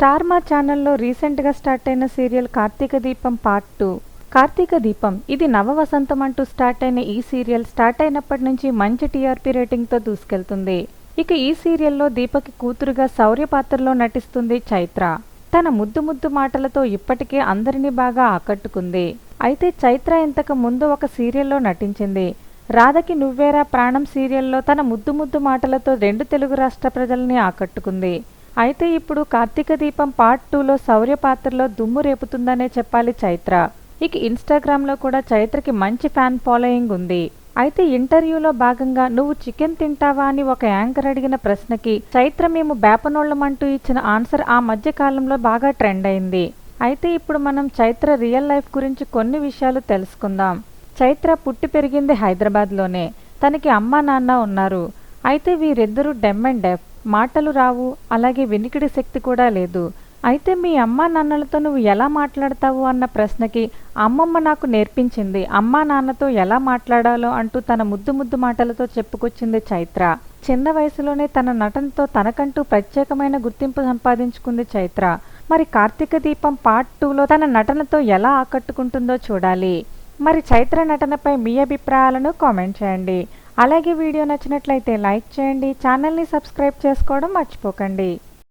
Star మా ఛానల్లో రీసెంట్గా స్టార్ట్ అయిన సీరియల్ కార్తీక దీపం పార్ట్ టూ. కార్తీక దీపం ఇది నవ వసంతం అంటూ స్టార్ట్ అయిన ఈ సీరియల్ స్టార్ట్ అయినప్పటి నుంచి మంచి టీఆర్పీ రేటింగ్తో దూసుకెళ్తుంది. ఇక ఈ సీరియల్లో దీపకి కూతురుగా శౌర్య పాత్రలో నటిస్తుంది చైత్ర. తన ముద్దు ముద్దు మాటలతో ఇప్పటికే అందరినీ బాగా ఆకట్టుకుంది. అయితే చైత్ర ఇంతకు ముందు ఒక సీరియల్లో నటించింది. రాధకి నువ్వేరా ప్రాణం సీరియల్లో తన ముద్దు ముద్దు మాటలతో రెండు తెలుగు రాష్ట్ర ప్రజల్ని ఆకట్టుకుంది. అయితే ఇప్పుడు కార్తీక దీపం పార్ట్ టూలో శౌర్య పాత్రలో దుమ్ము రేపుతుందనే చెప్పాలి చైత్ర. ఇక ఇన్స్టాగ్రామ్లో కూడా చైత్రకి మంచి ఫ్యాన్ ఫాలోయింగ్ ఉంది. అయితే ఇంటర్వ్యూలో భాగంగా నువ్వు చికెన్ తింటావా అని ఒక యాంకర్ అడిగిన ప్రశ్నకి చైత్ర మేము బేపనోళ్ళమంటూ ఇచ్చిన ఆన్సర్ ఆ మధ్య కాలంలో బాగా ట్రెండ్ అయింది. అయితే ఇప్పుడు మనం చైత్ర రియల్ లైఫ్ గురించి కొన్ని విషయాలు తెలుసుకుందాం. చైత్ర పుట్టి పెరిగింది హైదరాబాద్లోనే. తనకి అమ్మా నాన్న ఉన్నారు. అయితే వీరిద్దరూ డెమ్ అండ్ డెఫ్ మాటలు రావు అలాగే వినికిడి శక్తి కూడా లేదు. అయితే మీ అమ్మా నాన్నలతో నువ్వు ఎలా మాట్లాడతావు అన్న ప్రశ్నకి అమ్మమ్మ నాకు నేర్పించింది అమ్మా నాన్నతో ఎలా మాట్లాడాలో అంటూ తన ముద్దు ముద్దు మాటలతో చెప్పుకొచ్చింది చైత్ర. చిన్న వయసులోనే తన నటనతో తనకంటూ ప్రత్యేకమైన గుర్తింపు సంపాదించుకుంది చైత్ర. మరి కార్తీక దీపం పార్ట్ టూలో తన నటనతో ఎలా ఆకట్టుకుంటుందో చూడాలి. మరి చైత్ర నటనపై మీ అభిప్రాయాలను కామెంట్ చేయండి. అలాగే వీడియో నచ్చినట్లయితే లైక్ చేయండి ఛానల్ని సబ్స్క్రైబ్ చేసుకోవడం మర్చిపోకండి.